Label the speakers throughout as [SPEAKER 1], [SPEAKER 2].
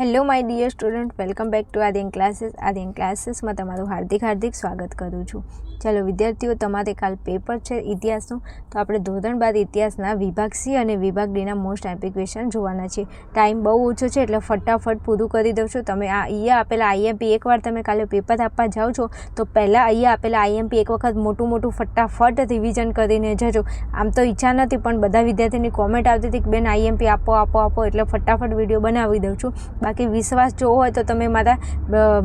[SPEAKER 1] Hello my dear student welcome back to Aryan classes Aryan ક્લાસીસમાં તમારું હાર્દિક હાર્દિક સ્વાગત કરું છું. ચાલો, વિદ્યાર્થીઓ, તમારે કાલ પેપર છે ઇતિહાસનું. તો આપણે ધોરણ બાર ઇતિહાસના વિભાગ સી અને વિભાગ ડીના મોસ્ટ એમ્પી ક્વેશ્ચન જોવાના છે. ટાઈમ બહુ ઓછો છે, એટલે ફટાફટ પૂરું કરી દઉં છું. તમે આ અહીંયા આપેલા આઈએમપી એકવાર તમે કાલે પેપર આપવા જાઓ છો, તો પહેલાં અહીંયા આપેલા આઈએમપી એક વખત મોટું મોટું ફટાફટ રિવિઝન કરીને જજો. આમ તો ઈચ્છા નથી, પણ બધા વિદ્યાર્થીની કોમેન્ટ આવતી હતી કે, બેન આઈએમપી આપો આપો આપો, એટલે ફટાફટ વીડિયો બનાવી દઉં છું. બાકી વિશ્વાસ જોવો હોય તો તમે મારા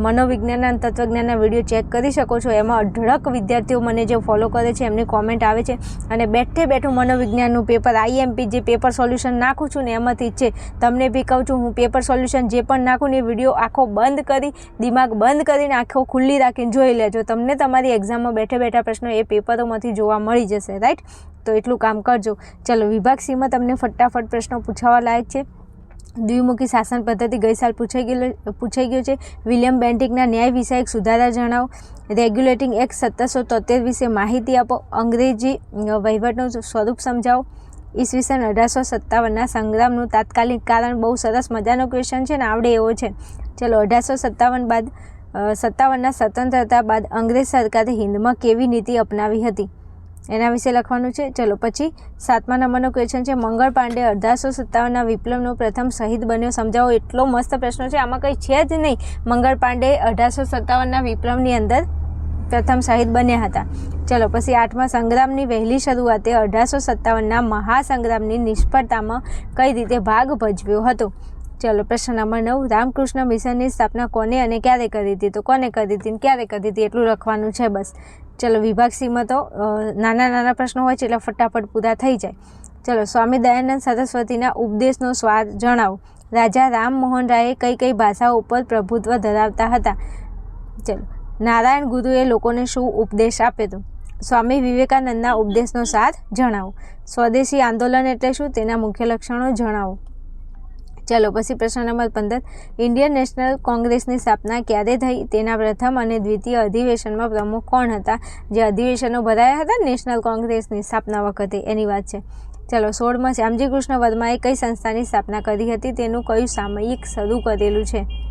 [SPEAKER 1] મનોવિજ્ઞાન અને તત્વજ્ઞાનના વીડિયો ચેક કરી શકો છો. એમાં અઢળક વિદ્યાર્થીઓ મને જે ફોલો કરે છે, એમની કોમેન્ટ આવે છે. અને બેઠે બેઠું મનોવિજ્ઞાનનું પેપર આઈએમપી જે પેપર સોલ્યુશન નાખું છું ને એમાંથી જ છે. તમને બી કહું છું, હું પેપર સોલ્યુશન જે પણ નાખું ને એ વીડિયો આખો બંધ કરી, દિમાગ બંધ કરીને આખો ખુલ્લી રાખીને જોઈ લેજો. તમને તમારી એક્ઝામમાં બેઠે બેઠા પ્રશ્નો એ પેપરોમાંથી જોવા મળી જશે રાઈટ તો એટલું કામ કરજો. ચલો, વિભાગ સીમાં તમને ફટાફટ પ્રશ્નો પૂછાવા લાયક છે. દ્વિમુખી શાસન પદ્ધતિ ગઈ સાલ પૂછાઈ ગયેલો પૂછાઈ ગયું છે. વિલિયમ બેન્ટિકના ન્યાય વિષયક સુધારા જણાવો. રેગ્યુલેટિંગ એક્ટ સત્તરસો તોતેર વિશે માહિતી આપો. અંગ્રેજી વહીવટનું સ્વરૂપ સમજાવો. ઈસવીસન અઢારસો સત્તાવનના સંગ્રામનું તાત્કાલિક કારણ બહુ સરસ મજાનો ક્વેશ્ચન છે ને આવડે એવો છે. ચલો, અઢારસો સત્તાવન બાદ સત્તાવનના સ્વતંત્રતા બાદ અંગ્રેજ સરકારે હિન્દમાં કેવી નીતિ અપનાવી હતી? એના વિશે લખવાનું છે. ચલો, પછી સાતમા નંબરનો ક્વેશ્ચન છે. મંગળ પાંડે અઢારસો સત્તાવનના વિપ્લવનો પ્રથમ શહીદ બન્યો. સમજાવો, એટલો મસ્ત પ્રશ્ન છે. આમાં કંઈ છે જ નહીં. મંગળ પાંડે અઢારસો સત્તાવનના વિપ્લવની અંદર પ્રથમ શહીદ બન્યા હતા. ચલો, પછી આઠમા સંગ્રામની વહેલી શરૂઆતે અઢારસો સત્તાવનના મહાસંગ્રામની નિષ્ફળતામાં કઈ રીતે ભાગ ભજવ્યો હતો? ચલો, પ્રશ્ન નંબર નવ, રામકૃષ્ણ મિશનની સ્થાપના કોને અને ક્યારે કરી હતી? તો કોને કરી હતી અને ક્યારે કરી હતી એટલું લખવાનું છે બસ. ચલો, વિભાગ સીમાં તો નાના નાના પ્રશ્નો હોય છે એટલે ફટાફટ પૂરા થઈ જાય. ચલો, સ્વામી દયાનંદ સરસ્વતીના ઉપદેશનો સ્વાદ જણાવો. રાજા રામમોહન રાયે કઈ કઈ ભાષાઓ ઉપર પ્રભુત્વ ધરાવતા હતા? ચલો, નારાયણ ગુરુએ લોકોને શું ઉપદેશ આપ્યો હતો? સ્વામી વિવેકાનંદના ઉપદેશનો સાથ જણાવો. સ્વદેશી આંદોલન એટલે શું? તેના મુખ્ય લક્ષણો જણાવો. ચલો પછી પ્રશ્ન નંબર પંદર. ઇન્ડિયન નેશનલ કોંગ્રેસની સ્થાપના ક્યારે થઈ? તેના પ્રથમ અને દ્વિતીય અધિવેશનમાં પ્રમુખ કોણ હતા? જે અધિવેશનો ભરાયા હતા નેશનલ કોંગ્રેસની સ્થાપના વખતે. એની વાત છે. ચલો સોળમાં શ્યામજી કૃષ્ણ વર્માએ કઈ સંસ્થાની સ્થાપના કરી હતી? તેનું કયું સામયિક શરૂ કરેલું છે?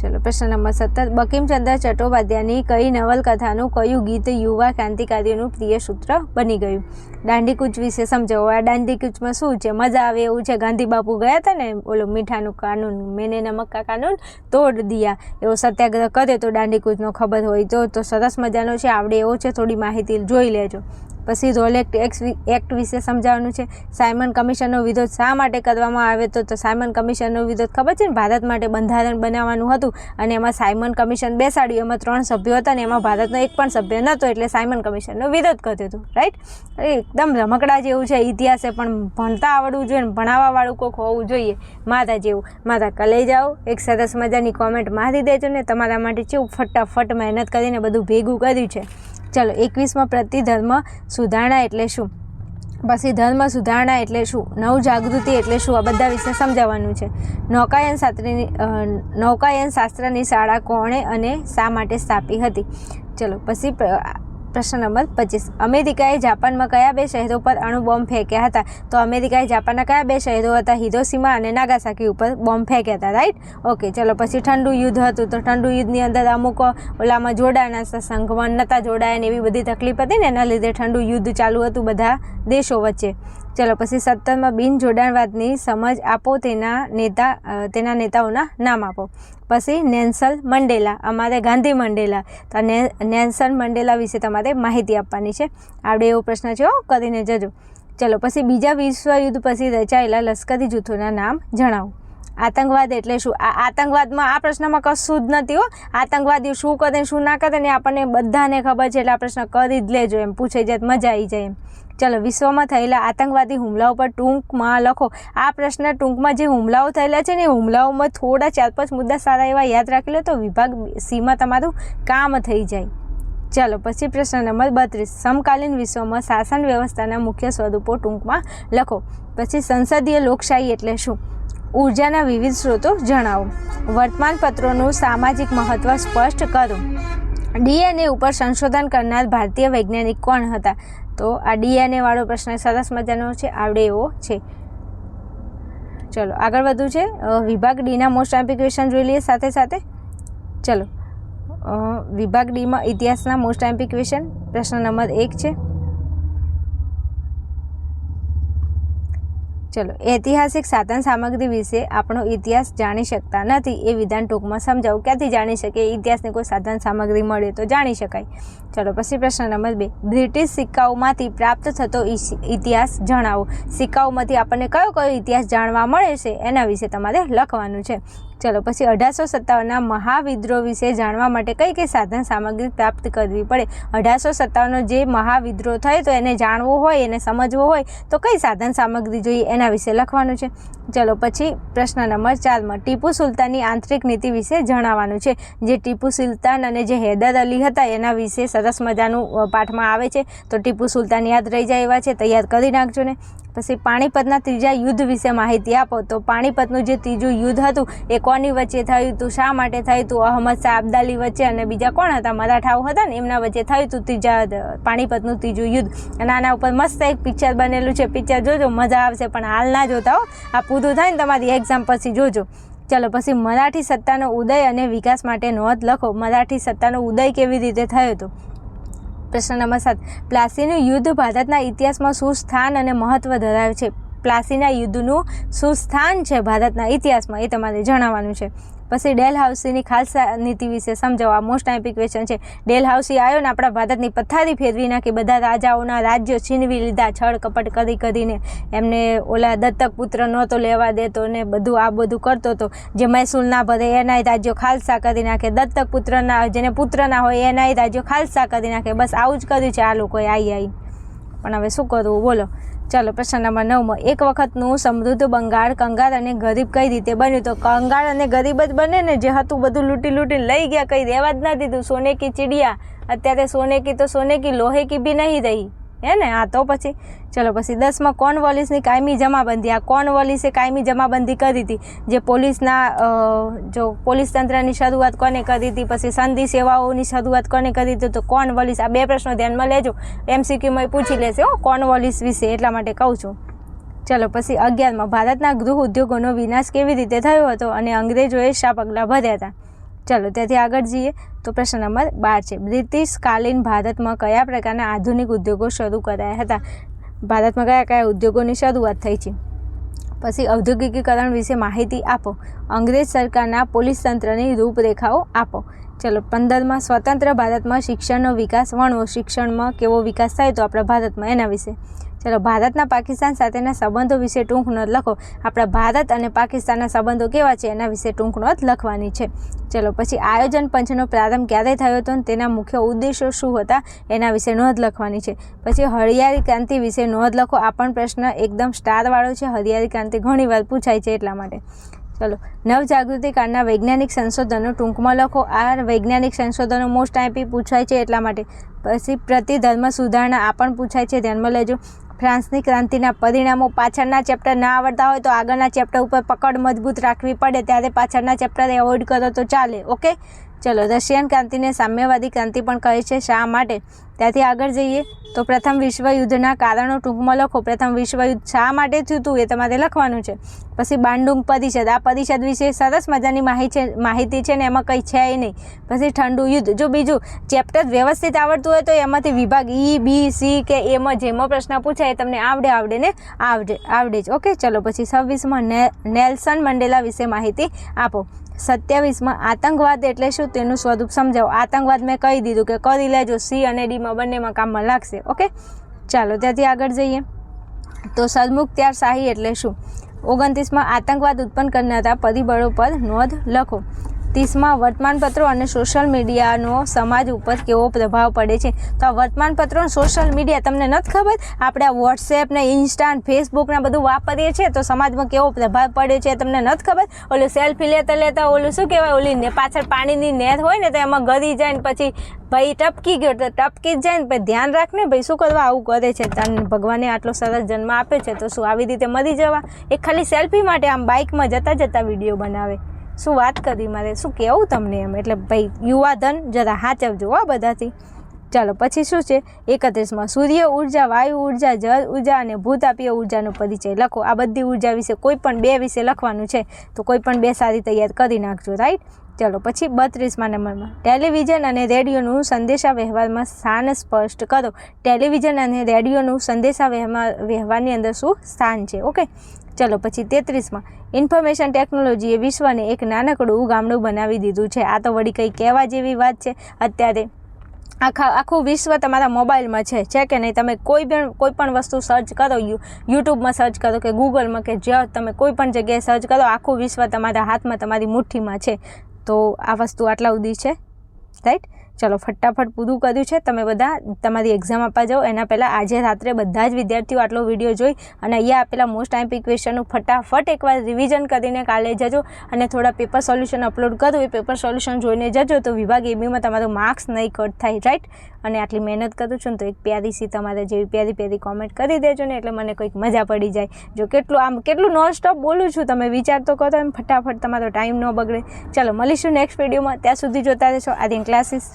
[SPEAKER 1] ચલો, પ્રશ્ન નંબર સત્તર. બકીમચંદ્ર ચટ્ટોપાધ્યાયની કઈ નવલકથાનું, કયું ગીત યુવા ક્રાંતિકારીઓનું પ્રિય સૂત્ર બની ગયું? દાંડીકૂચ વિશે સમજાવો. આ દાંડીકૂચમાં શું છે? મજા આવે એવું છે? ગાંધી બાપુ ગયા હતા ને? ઓલો મીઠાનું કાનૂન, મેને નમક્કા કાનૂન, તોડ દિયા. એવો સત્યાગ્રહ કરે તો દાંડીકૂચનો ખબર હોય. તો તો સરસ મજાનો છે, આવડે એવો છે, થોડી માહિતી જોઈ લેજો. પછી રોલેક્ટ એક્ટ વિશે સમજાવવાનું છે સાયમન કમિશનનો વિરોધ શા માટે કરવામાં આવ્યો હતો? તો સાયમન કમિશનનો વિરોધ ખબર છે ને? ભારત માટે બંધારણ બનાવવાનું હતું અને એમાં સાયમન કમિશન બેસાડ્યું. એમાં ત્રણ સભ્યો હતા ને એમાં ભારતનો એક પણ સભ્ય નહોતો એટલે સાયમન કમિશનનો વિરોધ કર્યો હતો રાઈટ એકદમ રમકડા જેવું છે. ઇતિહાસે પણ ભણતા આવડવું જોઈએ ને ભણાવવાવાળું કોઈક હોવું જોઈએ. માતા જેવું. માતા કલે જાઓ, એક સરસ મજાની કોમેન્ટ મારી દેજો ને. તમારા માટે જેવું ફટાફટ મહેનત કરીને બધું ભેગું કર્યું છે. ચલો, એકવીસમાં પ્રતિધર્મ સુધારણા એટલે શું? પછી ધર્મ સુધારણા એટલે શું? નવ જાગૃતિ એટલે શું? આ બધા વિશે સમજાવવાનું છે. નૌકાયન શાસ્ત્રની નૌકાયન શાસ્ત્રની શાળા કોણે અને શા માટે સ્થાપી હતી? ચલો, પછી પ્રશ્ન નંબર પચીસ. અમેરિકાએ જાપાનમાં કયા બે શહેરો પર અણુ બોમ્બ ફેંક્યા હતા? તો અમેરિકાએ જાપાનના કયા બે શહેરો હતા? હિરોશીમા અને નાગાસાકી ઉપર બોમ્બ ફેંક્યા હતા રાઈટ? ઓકે ચલો પછી ઠંડુ યુદ્ધ હતું. તો ઠંડુ યુદ્ધની અંદર અમુક ઓલામાં હતા, સંઘમાં નહોતા જોડાયા ને એવી બધી તકલીફ હતી ને એના લીધે ઠંડુ યુદ્ધ ચાલુ હતું બધા દેશો વચ્ચે. ચલો, પછી સત્તરમાં બિન જોડાણવાદની સમજ આપો, તેના નેતા તેના નેતાઓના નામ આપો. પછી નેન્સલ મંડેલા, અમારે ગાંધી મંડેલા. તો ને નેન્સન મંડેલા વિશે તમારે માહિતી આપવાની છે. આવડે એવો પ્રશ્ન છે કરીને જજો. ચલો, પછી બીજા વિશ્વયુદ્ધ પછી રચાયેલા લશ્કરી જૂથોના નામ જણાવો. આતંકવાદ એટલે શું? આ આતંકવાદમાં, આ પ્રશ્નમાં કશું જ નથી, હો. આતંકવાદીઓ શું કરે, શું ના કરે, ને આપણને બધાને ખબર છે, એટલે આ પ્રશ્ન કરી જ લેજો એમ. પૂછે જાય મજા આવી જાય એમ. ચલો, વિશ્વમાં થયેલા આતંકવાદી હુમલાઓ પર ટૂંકમાં લખો. આ પ્રશ્ન ટૂંકમાં જે હુમલાઓ થયેલા છે ને હુમલાઓમાં થોડા ચાર પાંચ મુદ્દા સારા એવા યાદ રાખી લો તો વિભાગ સીમાં તમારું કામ થઈ જાય. ચાલો, પછી પ્રશ્ન નંબર બત્રીસ. સમકાલીન વિશ્વમાં શાસન વ્યવસ્થાના મુખ્ય સ્વરૂપો ટૂંકમાં લખો. પછી સંસદીય લોકશાહી એટલે શું? ઉર્જાના વિવિધ સ્ત્રોતો જણાવો. વર્તમાનપત્રોનું સામાજિક મહત્ત્વ સ્પષ્ટ કરો. ડીએનએ ઉપર સંશોધન કરનાર ભારતીય વૈજ્ઞાનિક કોણ હતા? તો આ ડીએનએ વાળો પ્રશ્ન સરસ મજાનો છે, આવડે એવો છે. ચલો, આગળ વધુ છે. વિભાગ ડીના મોસ્ટ ક્વેશ્ચન જોઈ લઈએ સાથે સાથે. ચલો વિભાગ ડીમાં ઇતિહાસના મોસ્ટ ક્વેશ્ચન પ્રશ્ન નંબર એક છે. ચલો, ઐતિહાસિક સાધન સામગ્રી વિશે આપણો ઇતિહાસ જાણી શકતા નથી એ વિધાન ટૂંકમાં સમજાવું. ક્યાંથી જાણી શકીએ? ઇતિહાસની કોઈ સાધન સામગ્રી મળે તો જાણી શકાય. ચલો, પછી પ્રશ્ન નંબર બે. બ્રિટિશ સિક્કાઓમાંથી પ્રાપ્ત થતો ઇતિહાસ જણાવો. સિક્કાઓમાંથી આપણને કયો કયો ઇતિહાસ જાણવા મળે છે? એના વિશે તમારે લખવાનું છે. ચલો પછી અઢારસો સત્તાવનના મહાવિદ્રોહ વિશે જાણવા માટે કઈ કઈ સાધન સામગ્રી પ્રાપ્ત કરવી પડે? અઢારસો સત્તાવનનો જે મહાવિદ્રોહ થયો તો એને જાણવો હોય, એને સમજવો હોય, તો કઈ સાધન સામગ્રી જોઈએ એના વિશે લખવાનું છે? ચલો પછી પ્રશ્ન નંબર ચારમાં, ટીપુ સુલતાનની આંતરિક નીતિ વિશે જણાવવાનું છે. જે ટીપુ સુલતાન અને જે હૈદર અલી હતા, એના વિશે સરસ મજાનું પાઠમાં આવે છે. તો ટીપુ સુલતાન યાદ રહી જાય એવા છે તૈયાર કરી નાખજો ને. પછી પાણીપતના ત્રીજા યુદ્ધ વિશે માહિતી આપો. તો પાણીપતનું જે ત્રીજું યુદ્ધ હતું, એ કોની વચ્ચે થયું હતું, શા માટે થયું હતું? અહમદ શાહ અબ્દાલી વચ્ચે અને બીજા કોણ હતા? મરાઠાઓ હતા ને, એમના વચ્ચે થયું હતું ત્રીજા, પાણીપતનું ત્રીજું યુદ્ધ. અને આના ઉપર મસ્ત એક પિક્ચર બનેલું છે. પિક્ચર જોજો, મજા આવશે, પણ હાલ ના જોતા હો. આ પૂરું થાય ને તમારી એક્ઝામ પછી જોજો. ચલો, પછી મરાઠી સત્તાનો ઉદય અને વિકાસ માટે નોંધ લખો. મરાઠી સત્તાનો ઉદય કેવી રીતે થયો હતો? પ્રશ્ન નંબર સાત. પ્લાસીનું યુદ્ધ ભારતના ઇતિહાસમાં શું સ્થાન અને મહત્ત્વ ધરાવે છે. પ્લાસીના યુદ્ધનું શું સ્થાન છે ભારતના ઇતિહાસમાં, એ તમારે જણાવવાનું છે. પછી ડેલ હાઉસીની ખાલસા નીતિ વિશે સમજાવવા મોસ્ટ આઈમ્પી ક્વેશ્ચન છે. ડેલ હાઉસી આવ્યો ને આપણા ભારતની પથારી ફેરવી નાખી. બધા રાજાઓના રાજ્યો છીનવી લીધા, છળ કપટ કરી કરીને. એમને ઓલા દત્તક પુત્ર નહોતો લેવા દેતો ને બધું આ બધું કરતો હતો જે મહેસૂલ ના ભરે એનાય રાજ્યો ખાલસા કરી નાખે. દત્તક પુત્રના, જેને પુત્ર ના હોય એનાય રાજ્યો ખાલસા કરી નાખે. બસ આવું જ કર્યું છે આ લોકોએ આઈ આઈ. પણ હવે શું કરવું બોલો. ચાલો પ્રશ્ન નંબર નવમાં. એક વખતનું સમૃદ્ધ બંગાળ કંગાળ અને ગરીબ કઈ રીતે બન્યું? તો કંગાળ અને ગરીબ જ બને ને જે હતું બધું લૂંટી લૂંટીને લઈ ગયા, કંઈ રહેવા જ ના દીધું. સોને કી ચીડિયા. અત્યારે સોને કી તો સોને કી લોહે કી બી નહીં રહી. હે ને? હા, તો પછી? ચલો પછી દસમાં કોર્નવોલિસની કાયમી જમાબંધી. આ કોર્નવોલિસે કાયમી જમાબંધી કરી હતી. જે પોલીસના જો પોલીસ તંત્રની શરૂઆત કોને કરી હતી, પછી સંધિ સેવાઓની શરૂઆત કોને કરી હતી, તો કોર્નવોલિસ, આ બે પ્રશ્નો ધ્યાનમાં લેજો. એમસીક્યુમાં પૂછી લેશે, હો, કોર્નવોલિસ વિશે, એટલા માટે કહું છું. ચલો પછી અગિયારમાં, ભારતના ગૃહ ઉદ્યોગોનો વિનાશ કેવી રીતે થયો હતો? અને અંગ્રેજોએ શા પગલાં ભર્યા હતા. ચલો ત્યાંથી આગળ જઈએ. તો પ્રશ્ન નંબર બાર છે. બ્રિટિશ કાલીન ભારતમાં કયા પ્રકારના આધુનિક ઉદ્યોગો શરૂ કરાયા હતા? ભારતમાં કયા કયા ઉદ્યોગોની શરૂઆત થઈ છે? પછી ઔદ્યોગિકીકરણ વિશે માહિતી આપો. અંગ્રેજ સરકારના પોલીસ તંત્રની રૂપરેખાઓ આપો. ચલો, પંદરમાં સ્વતંત્ર ભારતમાં શિક્ષણનો વિકાસ, વણવો, શિક્ષણમાં કેવો વિકાસ થાય તો આપણા ભારતમાં એના વિશે. ચલો, ભારતના પાકિસ્તાન સાથેના સંબંધો વિશે ટૂંક નોંધ લખો. આપણા ભારત અને પાકિસ્તાનના સંબંધો કેવા છે, એના વિશે ટૂંક નોંધ લખવાની છે. ચલો, પછી આયોજન પંચનો પ્રારંભ ક્યારે થયો હતો અને તેના મુખ્ય ઉદ્દેશો શું હતા, એના વિશે નોંધ લખવાની છે. પછી હરિયાળી ક્રાંતિ વિશે નોંધ લખો. આ પણ પ્રશ્ન એકદમ સ્ટારવાળો છે. હરિયાળી ક્રાંતિ ઘણીવાર પૂછાય છે એટલા માટે. ચલો, નવજાગૃતિ કાળના વૈજ્ઞાનિક સંશોધનો ટૂંકમાં લખો. આ વૈજ્ઞાનિક સંશોધનો મોસ્ટ આઈપી પૂછાય છે એટલા માટે. પછી પ્રતિધર્મ સુધારણા આ પણ પૂછાય છે. ધ્યાનમાં લેજો. ફ્રાન્સની ક્રાંતિના પરિણામો પાછળના ચેપ્ટર ના આવડતા હોય તો આગળના ચેપ્ટર ઉપર પકડ મજબૂત રાખવી પડે. ત્યારે પાછળના ચેપ્ટર એવોઇડ કરો તો ચાલે. ઓકે? ચલો, રશિયન ક્રાંતિને સામ્યવાદી ક્રાંતિ પણ કહે છે શા માટે? ત્યાંથી આગળ જઈએ તો પ્રથમ વિશ્વયુદ્ધના કારણો ટૂંકમાં લખો. પ્રથમ વિશ્વયુદ્ધ શા માટે થયું હતું એ તમારે લખવાનું છે. પછી બાંડુંગ પરિષદ. આ પરિષદ વિશે સરસ મજાની માહિતી માહિતી છે ને એમાં કંઈ છે નહીં. પછી ઠંડુ યુદ્ધ. જો બીજું ચેપ્ટર વ્યવસ્થિત આવડતું હોય તો એમાંથી વિભાગ ઈ, બી, સી કે એમાં જેમાં પ્રશ્ન પૂછાય એ તમને આવડે આવડે ને આવડે આવડે જ. ઓકે? ચલો પછી છવ્વીસમાં નેલ્સન મંડેલા વિશે માહિતી આપો. સત્યાવીસમાં આતંકવાદ એટલે શું? તેનું સ્વરૂપ સમજાવો. આતંકવાદ મેં કહી દીધું કે કરી લેજો સી અને ડીમાં બંનેમાં કામમાં લાગશે ઓકે ચાલો, ત્યાંથી આગળ જઈએ. તો સદમુખત્યાર શાહી એટલે શું? ઓગણત્રીસમાં આતંકવાદ ઉત્પન્ન કરનારા પરિબળો પર નોંધ લખો. ત્રીસમાં વર્તમાનપત્રો અને સોશિયલ મીડિયાનો સમાજ ઉપર કેવો પ્રભાવ પડે છે? તો આ વર્તમાનપત્રો સોશિયલ મીડિયા તમને નથી ખબર? આપણે આ વોટ્સએપ ને ઇન્સ્ટા ફેસબુકને બધું વાપરીએ છીએ તો સમાજમાં કેવો પ્રભાવ પડ્યો છે તમને નથી ખબર? ઓલું સેલ્ફી લેતા લેતા ઓલું શું કહેવાય? ઓલી ને પાછળ પાણીની નેર હોય ને તો એમાં ગરી જાય ને પછી ભાઈ ટપકી ગયો તો ટપકી જ જાય ને ભાઈ ધ્યાન રાખ ને ભાઈ શું કરવા આવું કરે છે? તને ભગવાને આટલો સરસ જન્મ આપે છે તો શું આવી રીતે મરી જવા? એ ખાલી સેલ્ફી માટે આમ બાઇકમાં જતા જતા વીડિયો બનાવે. શું વાત કરી મારે? શું કહેવું તમને એમ? એટલે ભાઈ યુવા ધન જરા હાચવજો હો બધાથી. ચાલો, પછી શું છે? એકત્રીસમાં સૂર્ય ઊર્જા, વાયુ ઊર્જા, જળ ઊર્જા અને ભૂતાપીય ઉર્જાનો પરિચય લખો. આ બધી ઊર્જા વિશે કોઈ પણ બે વિશે લખવાનું છે, તો કોઈ પણ બે સારી તૈયાર કરી નાખજો રાઈટ ચલો, પછી બત્રીસમાં નંબરમાં ટેલિવિઝન અને રેડિયોનું સંદેશા વ્યવહારમાં સ્થાન સ્પષ્ટ કરો. ટેલિવિઝન અને રેડિયોનું સંદેશા વ્યવહાર વ્યવહારની અંદર શું? સ્થાન છે ઓકે ચલો પછી તેત્રીસમાં. ઇન્ફોર્મેશન ટેકનોલોજીએ વિશ્વને એક નાનકડું ગામડું બનાવી દીધું છે. આ તો વળી કંઈ કહેવા જેવી વાત છે. અત્યારે આખા, આખું વિશ્વ તમારા મોબાઈલમાં છે. છે કે નહીં? તમે કોઈ પણ કોઈ પણ વસ્તુ સર્ચ કરો, યુ, યુટ્યુબમાં સર્ચ કરો કે ગૂગલમાં કે જ્યાં તમે કોઈ પણ જગ્યાએ સર્ચ કરો, આખું વિશ્વ તમારા હાથમાં, તમારી મુઠ્ઠીમાં છે. તો આ વસ્તુ આટલા સુધી છે. રાઈટ ચલો, ફટાફટ પૂરું કર્યું છે. તમે બધા તમારી એક્ઝામ આપવા જાઓ. એના પહેલાં આજે રાત્રે બધા જ વિદ્યાર્થીઓ આટલો વીડિયો જોઈ અને અહીંયા આપેલા મોસ્ટ આઈમ્પી ક્વેશ્ચનનું ફટાફટ એકવાર રિવિઝન કરીને કાલે જજો અને થોડા પેપર સોલ્યુશન અપલોડ કરો. એ પેપર સોલ્યુશન જોઈને જજો તો વિભાગ એબીમાં તમારું માર્ક્સ નહીં કટ થાય રાઈટ અને આટલી મહેનત કરું છું ને તો એક પ્યારી સી તમારે જેવી પ્યારી પ્યારી કોમેન્ટ કરી દેજો ને એટલે મને કંઈક મજા પડી જાય. જો કેટલું આમ કેટલું નોન સ્ટોપ બોલું છું, તમે વિચાર તો કરો એમ, ફટાફટ તમારો ટાઈમ ન બગડે. ચાલો, મળીશું નેક્સ્ટ વિડીયોમાં ત્યાં સુધી જોતા રહેશો. આર્યન ક્લાસીસ